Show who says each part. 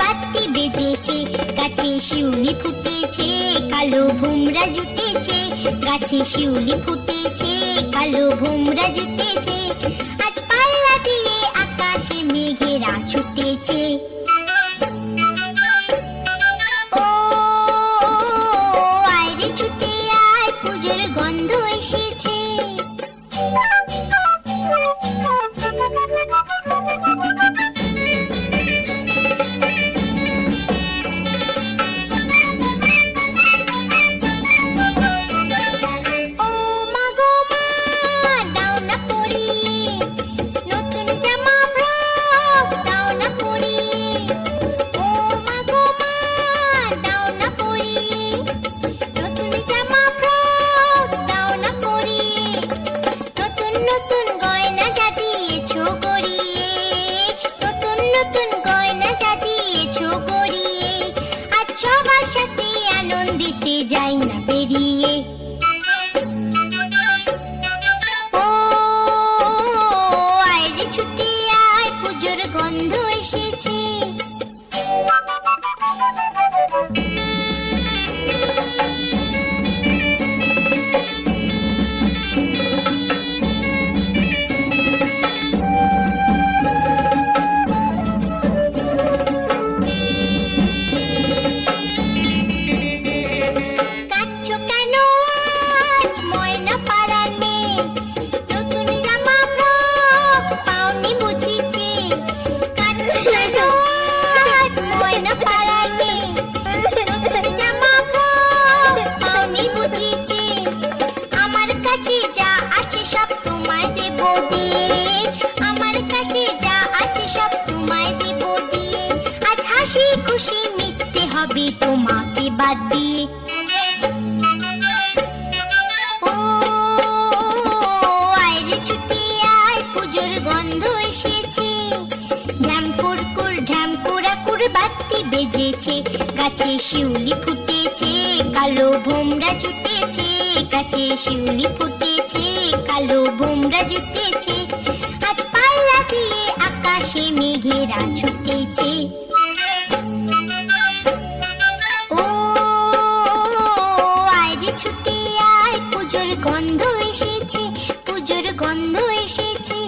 Speaker 1: বাতি বেজেছে, গাছে শিউলি ফুটেছে, কালো ভোমরা জুটেছে, গাছে শিউলি ফুটেছে, কালো ভোমরা জুটেছে। আজ পাল্লা দিয়ে আকাশে মেঘেরা ছুটেছে। যাই না বেরিয়ে ও আয়রে ছুটি আয় পুজোর গন্ধ এসেছে। হবে তোমাকে বাদ দিয়ে আয়রে ছুটে আয়, পুজোর গন্ধ এসেছে। ঢ্যামপুরা কুর বাতি বেজেছে। গাছে শিউলি ফুটেছে, কালো ভোমরা জুটেছে। গাছে শিউলি ফুটেছে, কালো ভোমরা জুটেছে। আজ পাল্লা দিয়ে আকাশে মেঘেরা ছুটেছে।